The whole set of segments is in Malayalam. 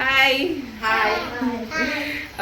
ഹായ് ഹായ്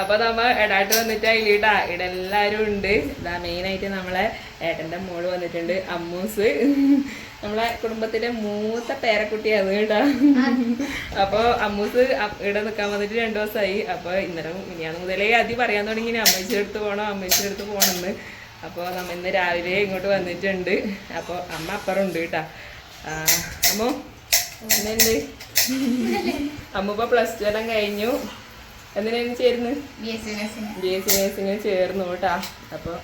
അപ്പൊ നമ്മ എടാട്ട് വന്നിട്ട് ഇവിടെ എല്ലാരും ഉണ്ട്. ഇതാ മെയിൻ ആയിട്ട് നമ്മളെ ഏട്ടന്റെ മോൾ വന്നിട്ടുണ്ട് അമ്മൂസ്. നമ്മളെ കുടുംബത്തിന്റെ മൂത്ത പേരക്കുട്ടിയാണ് കേട്ടാ. അപ്പൊ അമ്മൂസ് ഇവിടെ നിക്കാൻ വന്നിട്ട് രണ്ടു ദിവസമായി. അപ്പൊ ഇന്നലെ മിനിയാന്ന് മുതലേ അതി പറയാൻ തുടങ്ങി. ഇനി അമ്മച്ചിയുടെ അടുത്ത് പോകണം അമ്മച്ചിയുടെ അടുത്ത് പോകണമെന്ന് അപ്പോൾ നമ്മ ഇന്ന് രാവിലെ ഇങ്ങോട്ട് വന്നിട്ടുണ്ട്. അപ്പോൾ അമ്മ അപ്പുറം ഉണ്ട് കേട്ടാ. ആ, അമ്മോ? എന്നുണ്ട് അമ്മ ഇപ്പൊ പ്ലസ് ടു എല്ലാം കഴിഞ്ഞു. എന്തിനാണ് ചേരുന്നത്? ബി എസ് സി നഴ്സിംഗ് ചേർന്നു കേട്ടാ. അപ്പോൾ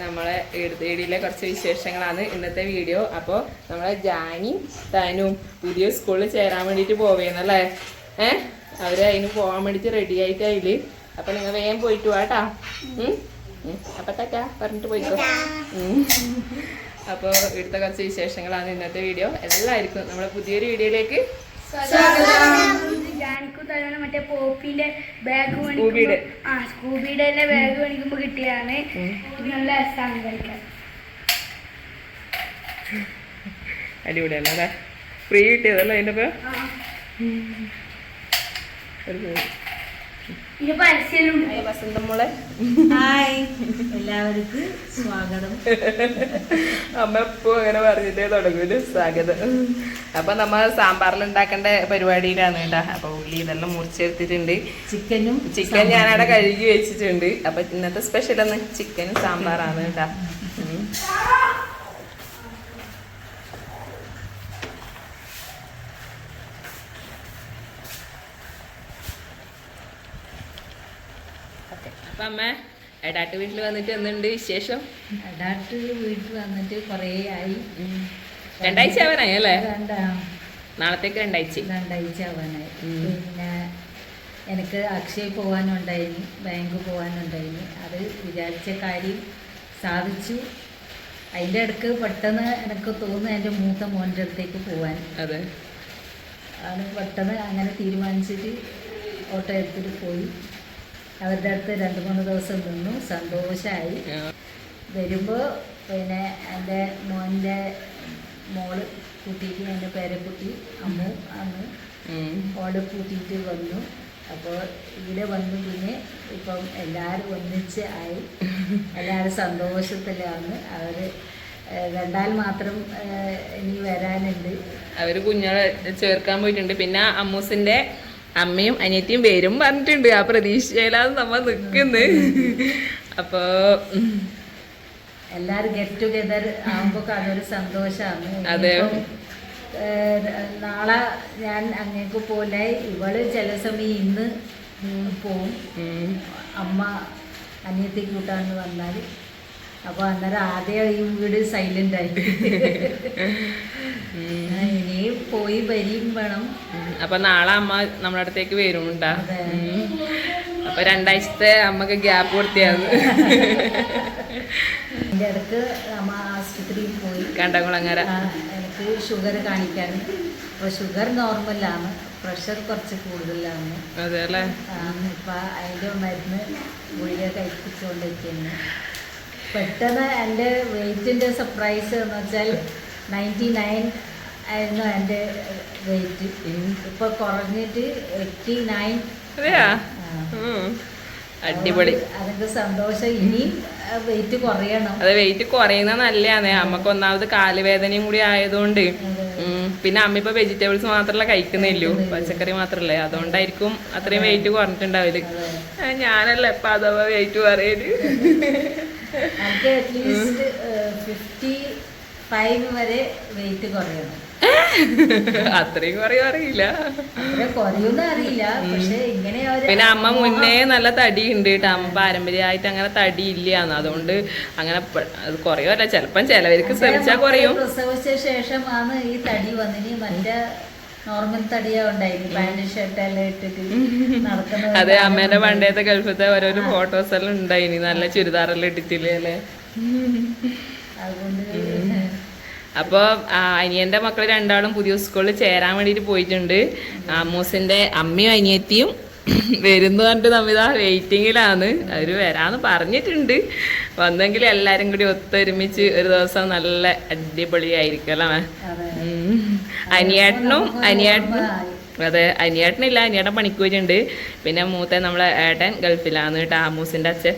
നമ്മളെ എഴുതേടിയിലെ കുറച്ച് വിശേഷങ്ങളാണ് ഇന്നത്തെ വീഡിയോ. അപ്പോൾ നമ്മളെ ജാനി തനും പുതിയ സ്കൂളിൽ ചേരാൻ വേണ്ടിയിട്ട് പോവേന്നല്ലേ? ഏ? അവർ അതിന് പോകാൻ വേണ്ടിയിട്ട് റെഡി ആയിട്ട് അതിൽ. അപ്പൊ നിങ്ങൾ വേഗം പോയിട്ട് വാട്ടാ അപ്പം തറ്റാ പറഞ്ഞിട്ട് പോയിക്കോ. അപ്പോൾ ഇവിടുത്തെ കുറച്ച് വിശേഷങ്ങളാണ് ഇന്നത്തെ വീഡിയോ എല്ലാവർക്കും നമ്മുടെ പുതിയൊരു വീഡിയോയിലേക്ക് മറ്റേ പോപ്പിന്റെ ബാഗ് ആ സ്കൂബിയുടെ ബാഗ് മേടിക്കുമ്പോ നല്ല രസമാണ് കളിക്കാൻ അടിപൊളിയാണ് അല്ലേ? ഫ്രീ കിട്ടിയതല്ലേ അതിന്റെ ആ. ഒരു പോയി. ഇത് പരസ്യം വസന്തം മോളെ ഹായ് എല്ലാവർക്കും സ്വാഗതം. അമ്മ എപ്പോ അങ്ങനെ പറഞ്ഞിട്ടേ തുടങ്ങൂൽ? സ്വാഗതം. അപ്പൊ നമ്മ സാമ്പാറിൽ ഉണ്ടാക്കേണ്ട പരിപാടിയിലാണ് കേട്ടാ. അപ്പൊ ഉള്ളി ഇതെല്ലാം മുറിച്ചെടുത്തിട്ടുണ്ട്. ചിക്കനും ചിക്കൻ ഞാനവിടെ കഴുകി വെച്ചിട്ടുണ്ട്. അപ്പൊ ഇന്നത്തെ സ്പെഷ്യൽ ഒന്ന് ചിക്കനും സാമ്പാറാണ് കേട്ടാ. അപ്പൊ അമ്മ എടാട്ട് വീട്ടിൽ വന്നിട്ട് എന്തുണ്ട് വിശേഷം? എടാട്ട് വീട്ടിൽ വന്നിട്ട് കുറേ ആയി. രണ്ടാഴ്ച ആവാനായി അല്ലേ? നാളത്തേക്ക് രണ്ടാഴ്ച. രണ്ടാഴ്ച ആവാനായി. പിന്നെ എനിക്ക് അക്ഷയ് പോകാനുണ്ടായിന് ബാങ്ക് പോകാനുണ്ടായിന് അത് വിചാരിച്ച കാര്യം സാധിച്ചു. അതിന്റെ ഇടയ്ക്ക് പെട്ടെന്ന് എനിക്ക് തോന്നുന്നു എന്റെ മൂത്ത മോന്റെ അടുത്തേക്ക് പോകാൻ അതെ. ആണ് പെട്ടെന്ന് അങ്ങനെ തീരുമാനിച്ചിട്ട് ഓട്ടോ എടുത്തിട്ട് പോയി. അവരുടെ അടുത്ത് രണ്ട് മൂന്ന് ദിവസം നിന്നു സന്തോഷമായി വരുമ്പോൾ പിന്നെ എന്റെ മോന്റെ മോൾ കൂട്ടിയിട്ട് എന്റെ പേരക്കുട്ടി അമ്മ അന്ന്. ഓടെ കൂട്ടിയിട്ട് വന്നു. അപ്പോൾ ഇവിടെ വന്നു പിന്നെ ഇപ്പം എല്ലാവരും ഒന്നിച്ച് ആയി. എല്ലാവരും സന്തോഷത്തിലാണ്. അവർ രണ്ടാൽ മാത്രം ഇനി വരാനുണ്ട്. അവർ കുഞ്ഞുങ്ങളെ ചേർക്കാൻ പോയിട്ടുണ്ട്. പിന്നെ അമ്മൂസിന്റെ അമ്മയും അനിയത്തിയും വരും പറഞ്ഞിട്ടുണ്ട്. ആ പ്രതീക്ഷയിലാണ് നമ്മൾ നിൽക്കുന്നത് അപ്പോ എല്ലാരും ഗെറ്റ് ടുഗെദർ ആകുമ്പോൾ അതൊരു സന്തോഷമാണ് അതെ. നാളെ ഞാൻ അങ്ങേക്ക് പോലെ ഇവൾ ചില സമയം ഇന്ന് പോവും. അമ്മ അനിയത്തി കൂട്ടാന്ന് വന്നാൽ അപ്പോൾ അന്നേരം ആദ്യം ഈ വീട് സൈലന്റ് ആയി പോയി വേണം. അപ്പൊ നാളെ അമ്മ നമ്മുടെ അടുത്തേക്ക് വരുന്നുണ്ടാ. അപ്പൊ രണ്ടാഴ്ചത്തെ അമ്മയ്ക്ക് ഗ്യാപ്പ് കൊടുത്തിയാണ് എന്റെ ഇടയ്ക്ക് അമ്മ ആശുപത്രിയിൽ പോയി. കണ്ടകുളങ്ങര. എനിക്ക് ഷുഗർ കാണിക്കാൻ. അപ്പോൾ ഷുഗർ നോർമലാണ് പ്രഷർ കുറച്ച് കൂടുതലാണ്. അതെ അല്ലേ? ഇപ്പം അതിന്റെ മരുന്ന് ഗുളിക കഴിപ്പിച്ചുകൊണ്ടിരിക്കുന്നു. പെട്ടെന്ന് എന്റെ വെയിറ്റിന്റെ സർപ്രൈസ് എന്ന് വെച്ചാൽ നയന്റി നയൻ ആയിരുന്നു എന്റെ വെയിറ്റ് ഇപ്പൊ കുറഞ്ഞിട്ട് എയ്റ്റി നയൻ അതെയാ അടിപൊളി. അതിന്റെ സന്തോഷം ഇനി വെയിറ്റ് കുറയണം. അതെ വെയിറ്റ് കുറയുന്ന നല്ലതാണ് അമ്മയ്ക്ക് ഒന്നാമത് കാലുവേദനയും കൂടി ആയതുകൊണ്ട്. പിന്നെ അമ്മ ഇപ്പൊ വെജിറ്റബിൾസ് മാത്രമല്ല കഴിക്കുന്നില്ലു. പച്ചക്കറി മാത്രല്ലേ അതുകൊണ്ടായിരിക്കും അത്രയും വെയിറ്റ് കുറഞ്ഞിട്ടുണ്ടാവില്ല ഞാനല്ല ഇപ്പൊ അഥവാ വെയിറ്റ് പറയൽ ഫിഫ്റ്റി ഫൈവ് വരെ വെയിറ്റ് കുറയണം. അത്രയും കുറയും അറിയില്ല. അത്ര അറിയില്ല. പക്ഷെ ഇങ്ങനെ ഒരു പിന്നെ അമ്മ മുന്നേ നല്ല തടി ഉണ്ട് കേട്ടോ. അമ്മ പാരമ്പര്യമായിട്ട് അങ്ങനെ തടി ഇല്ല അതുകൊണ്ട് അങ്ങനെ അത് കുറയുമല്ല. ചിലപ്പം ചിലവർക്ക് ശ്രമിച്ചാൽ കുറയും. പ്രസവിച്ച ശേഷമാണ് ഈ തടി വന്നിന് മറ്റേ നോർമൽ തടിയാ ഉണ്ടായിരുന്നു പാന്റ് ഷർട്ട് എല്ലാം ഇട്ടിട്ട് നടക്കുന്നത് അതെ അമ്മേന്റെ പണ്ടത്തെ ഗൾഫത്തെ ഓരോരോ ഫോട്ടോസ് എല്ലാം ഉണ്ടായിനി. നല്ല ചുരിദാറെല്ലാം ഇട്ടിട്ടില്ലേ അല്ലേ? അതുകൊണ്ട് അപ്പോൾ അനിയന്റെ മക്കൾ രണ്ടാളും പുതിയ സ്കൂളിൽ ചേരാൻ വേണ്ടിയിട്ട് പോയിട്ടുണ്ട്. അമ്മൂസിന്റെ അമ്മയും അനിയത്തിയും വരുന്നു പറഞ്ഞിട്ട് നമ്മിതാ വെയിറ്റിങ്ങിലാണ് അവർ വരാന്ന് പറഞ്ഞിട്ടുണ്ട്. വന്നെങ്കിൽ എല്ലാരും കൂടി ഒത്തൊരുമിച്ച് ഒരു ദിവസം നല്ല അടിപൊളിയായിരിക്കും അല്ലേ? അതെ. ഉം. അനിയേട്ടനും അനിയേട്ടനും അതെ അനിയേട്ടനില്ല അനിയേട്ടൻ പണിക്ക് പിന്നെ മൂത്ത നമ്മളെ ഏട്ടൻ ഗൾഫിലാണ് കേട്ടോ ആമൂസിന്റെ അച്ഛൻ.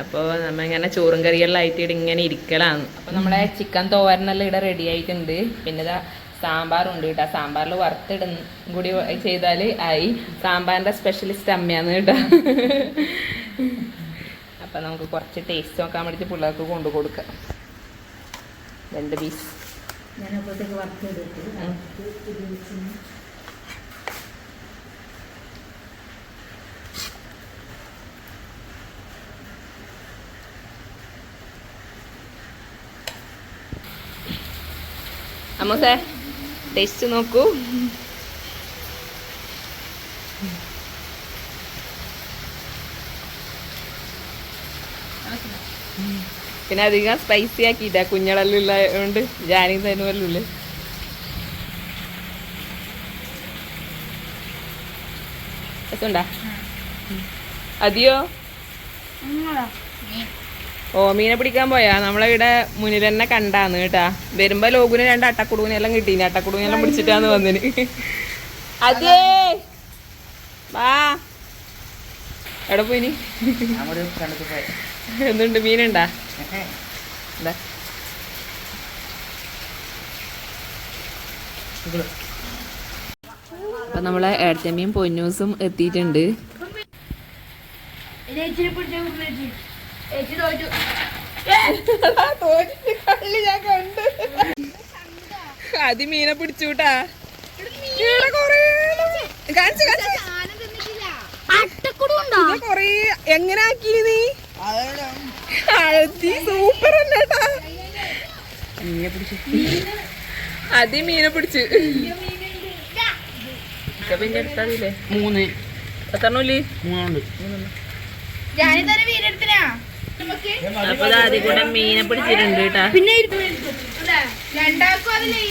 അപ്പോൾ നമ്മ ഇങ്ങനെ ചോറും കറികളിലായിട്ട് ഇവിടെ ഇങ്ങനെ ഇരിക്കലാണ്. അപ്പോൾ നമ്മളെ ചിക്കൻ തോരനെല്ലാം ഇവിടെ റെഡി ആയിട്ടുണ്ട്. പിന്നെ ഇതാ സാമ്പാറുണ്ട് കേട്ടോ. സാമ്പാറിൽ വറുത്തിടും കൂടി ചെയ്താൽ ആയി. സാമ്പാറിന്റെ സ്പെഷ്യലിസ്റ്റ് അമ്മയാണ് കേട്ടോ. അപ്പം നമുക്ക് കുറച്ച് ടേസ്റ്റ് നോക്കാൻ വേണ്ടിയിട്ട് പിള്ളേർക്ക് കൊണ്ടു കൊടുക്കാം. രണ്ട് പീസ് ഞാൻ അപ്പോഴത്തേക്ക് വറുത്തെടുത്ത് അമ്മൂസേ ടേസ്റ്റ് നോക്കൂ. പിന്നെ അധികം സ്പൈസി ആക്കിയിട്ട കുഞ്ഞളെല്ലാം ഉള്ളതുകൊണ്ട് ജാനി തരുമല്ലോ രസമുണ്ടാ? അതെയോ ഓ മീനെ പിടിക്കാൻ പോയാ? നമ്മളെ ഇവിടെ മുന്നിൽ തന്നെ കണ്ടാന്ന് കേട്ടാ. വരുമ്പോ ലോകുന് രണ്ട് അട്ടക്കുടുവിനെല്ലാം കിട്ടീന്. അട്ടക്കുടുവിനെല്ലാം പിടിച്ചിട്ടാന്ന് വന്നിന്. അതേ വാ. എവിടെ പോയിനി എന്തുണ്ട്? മീനുണ്ടാ? അപ്പൊ നമ്മളെ ഏടത്തമ്മയും പൊന്നൂസും എത്തിയിട്ടുണ്ട്. ചേച്ചി തോറ്റു. അത് മീനെ പിടിച്ചുട്ടാ. കാണിച്ചു കാണിച്ചു. കൊറേ എങ്ങനെ ആക്കി നീ അതി സൂപ്പർ അല്ലേട്ടാ. അതി മീനെ പിടിച്ച്. പിന്നെ എടുത്താതില്ലേ? മൂന്ന്. എത്രണ്ണൂല്ലേ മൂന്നുണ്ട് ഞാനിൽ മീനെടുത്തിനാ അപ്പൊ അതി കൂടെ മീനെ പിടിച്ചിട്ടുണ്ട് കേട്ടാ. പിന്നെ രണ്ടാക്കും അതിലേ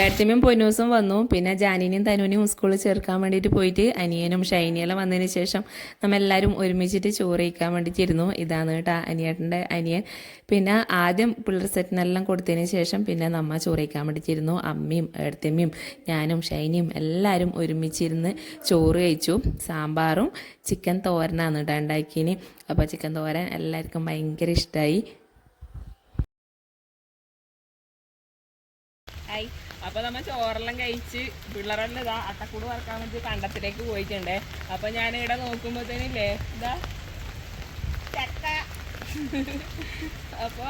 ഏട്ടത്തിമ്മയും പൊന്നൂസും വന്നു. പിന്നെ ജാനിനെയും തനുവിനെയും സ്കൂളിൽ ചേർക്കാൻ വേണ്ടിയിട്ട് പോയിട്ട് അനിയനും ഷൈനിയെല്ലാം വന്നതിന് ശേഷം നമ്മളെല്ലാവരും ഒരുമിച്ചിട്ട് ചോറ് കഴിക്കാൻ വേണ്ടിയിട്ടിരുന്നു. ഇതാണ് കേട്ടോ അനിയേട്ടന്റെ അനിയൻ. പിന്നെ ആദ്യം പിള്ളേർ സെറ്റിനെല്ലാം കൊടുത്തതിന് ശേഷം പിന്നെ നമ്മ ചോറ് കഴിക്കാൻ വേണ്ടിയിട്ടിരുന്നു. അമ്മയും ഏടത്തമ്മയും ഞാനും ഷൈനിയും എല്ലാവരും ഒരുമിച്ചിരുന്ന് ചോറ് കഴിച്ചു. സാമ്പാറും ചിക്കൻ തോരനാണ് കേട്ടോ ഉണ്ടാക്കിയതിന്. അപ്പോൾ ചിക്കൻ തോരൻ എല്ലാവർക്കും ഭയങ്കര ഇഷ്ടമായി. അപ്പൊ നമ്മൾ ചോറെല്ലാം കഴിച്ച് പിള്ളേരെല്ലാം ഇതാ അട്ടക്കൂട് വറക്കാൻ വേണ്ടി കണ്ടത്തിലേക്ക് പോയിട്ടുണ്ട്. അപ്പൊ ഞാൻ ഇവിടെ നോക്കുമ്പോഴത്തേനില്ലേ ഇതാ ചക്ക. അപ്പൊ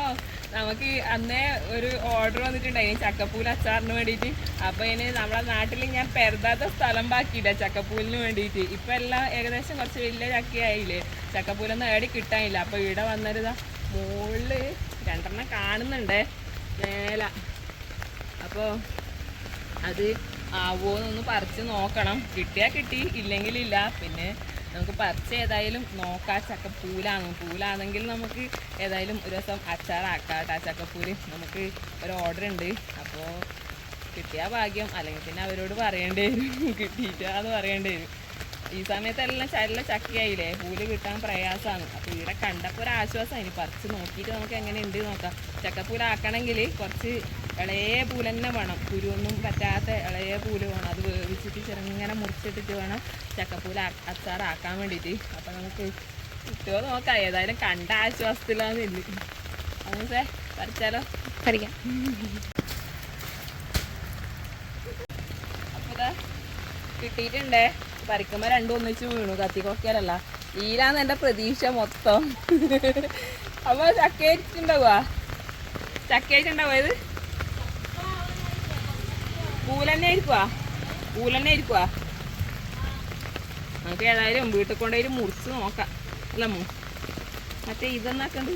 നമുക്ക് അന്നേ ഒരു ഓർഡർ വന്നിട്ടുണ്ടായി ചക്കപ്പൂൽ അച്ചാറിന് വേണ്ടിയിട്ട് അപ്പൊ ഇനി നമ്മളെ നാട്ടിൽ ഞാൻ പെരുതാത്ത സ്ഥലം ബാക്കിയില്ല ചക്കപ്പൂലിന് വേണ്ടിയിട്ട് ഇപ്പൊ എല്ലാം ഏകദേശം കുറച്ച് വലിയ ചക്കയായില്ലേ. ചക്കപ്പൂലൊന്നും ഏടി കിട്ടാനില്ല. അപ്പൊ ഇവിടെ വന്നരുതാ മുകളിൽ രണ്ടെണ്ണം കാണുന്നുണ്ട്. മേല. അപ്പോൾ അത് ആവുമോന്നൊന്ന് പറിച്ച് നോക്കണം. കിട്ടിയാൽ കിട്ടി ഇല്ലെങ്കിലില്ല പിന്നെ നമുക്ക് പറിച്ച് ഏതായാലും നോക്കാം. ചക്കപ്പൂലാണ്? പൂലാണെങ്കിൽ നമുക്ക് ഏതായാലും ഒരു ദിവസം അച്ചാറാക്കാം കേട്ടോ. ചക്കപ്പൂൽ നമുക്ക് ഒരു ഓർഡർ ഉണ്ട്. അപ്പോൾ കിട്ടിയാൽ ഭാഗ്യം. അല്ലെങ്കിൽ പിന്നെ അവരോട് പറയേണ്ടി വരും. കിട്ടിയിട്ടാന്ന് പറയേണ്ടി വരും. ഈ സമയത്തെല്ലാം ചല്ല ചക്കയായില്ലേ? പൂൽ കിട്ടാൻ പ്രയാസമാണ് അപ്പോൾ ഇവിടെ കണ്ടപ്പോൾ ഒരു ആശ്വാസം ഇനി പറിച്ച് നോക്കിയിട്ട് നമുക്ക് എങ്ങനെ ഉണ്ട് നോക്കാം. ചക്കപ്പൂലാക്കണമെങ്കിൽ കുറച്ച് ഇളയ പൂല തന്നെ വേണം. കുരുവൊന്നും പറ്റാത്ത ഇളയ പൂൽ വേണം. അത് വേവിച്ചിട്ട് ചെറുങ്ങനെ മുറിച്ചിട്ടിട്ട് വേണം ചക്കപ്പൂല അച്ചാറാക്കാൻ വേണ്ടിയിട്ട്. അപ്പം നമുക്ക് കിട്ടുമോ നോക്കാം. ഏതായാലും കണ്ട ആശ്വാസത്തിലാന്ന് ഇല്ല. സേ പറിച്ചാലോ? പറിക്കാം. അപ്പോൾ കിട്ടിയിട്ടുണ്ടേ. പറിക്കുമ്പോൾ രണ്ടും ഒന്നിച്ച് വീണു. കത്തിക്കൊക്കെയല്ല ഈലാന്ന് എന്റെ പ്രതീക്ഷ മൊത്തം. അപ്പോൾ ചക്കയായിട്ടുണ്ടാവുക ചക്കയായിട്ടുണ്ടാവുക ഇത്? പൂലന്നെ ആയിരിക്കുവാ. പൂലന്നെ ആയിരിക്കുവാ. നമുക്ക് ഏതായാലും വീട്ടിൽ കൊണ്ടുപോയി മുറിച്ച് നോക്കാം. അല്ല മൂ? മറ്റേ ഇതെന്നാക്കണ്ട്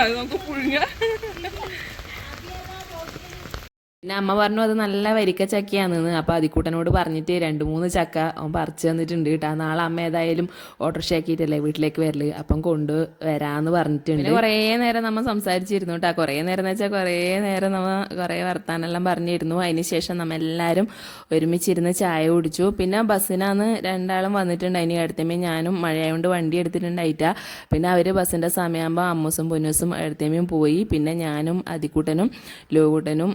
അത് നമുക്ക് പുഴുങ്ങ. പിന്നെ അമ്മ പറഞ്ഞു അത് നല്ല വരിക്ക ചക്കയാണെന്ന്. അപ്പോൾ അതിക്കൂട്ടനോട് പറഞ്ഞിട്ട് രണ്ട് മൂന്ന് ചക്ക അവൻ പറിച്ചു തന്നിട്ടുണ്ട് കേട്ടോ. നാളെ അമ്മ ഏതായാലും ഓട്ടോറിക്ഷ ആക്കിയിട്ടല്ലേ വീട്ടിലേക്ക് വരൽ. അപ്പം കൊണ്ട് വരാന്ന് പറഞ്ഞിട്ടുണ്ട്. കുറേ നേരം നമ്മൾ സംസാരിച്ചിരുന്നു കേട്ടോ. കുറേ നേരം എന്ന് വെച്ചാൽ കുറേ നേരം നമ്മൾ കുറേ വർത്താനെല്ലാം പറഞ്ഞിരുന്നു. അതിന് ശേഷം നമ്മ എല്ലാവരും ഒരുമിച്ചിരുന്ന് ചായ കുടിച്ചു. പിന്നെ ബസ്സിനാന്ന് രണ്ടാളും വന്നിട്ടുണ്ട്. അതിന് അടുത്തമ്മ ഞാനും മഴയായതുകൊണ്ട് വണ്ടി എടുത്തിട്ടുണ്ടായിട്ട. പിന്നെ അവർ ബസ്സിന്റെ സമയമാകുമ്പോൾ അമ്മൂസും പൊന്നൂസും അടുത്തമ്മയും പോയി. പിന്നെ ഞാനും അതിക്കൂട്ടനും ലോകൂട്ടനും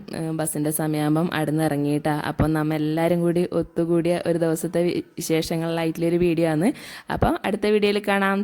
ബസ്സിന്റെ സമയമാകുമ്പം അവിടെ നിന്ന് ഇറങ്ങിയിട്ടാണ് അപ്പം നമ്മൾ എല്ലാവരും കൂടി ഒത്തുകൂടിയ ഒരു ദിവസത്തെ വിശേഷങ്ങളിലായിട്ടുള്ളൊരു വീഡിയോ ആണ്. അപ്പം അടുത്ത വീഡിയോയിൽ കാണാം.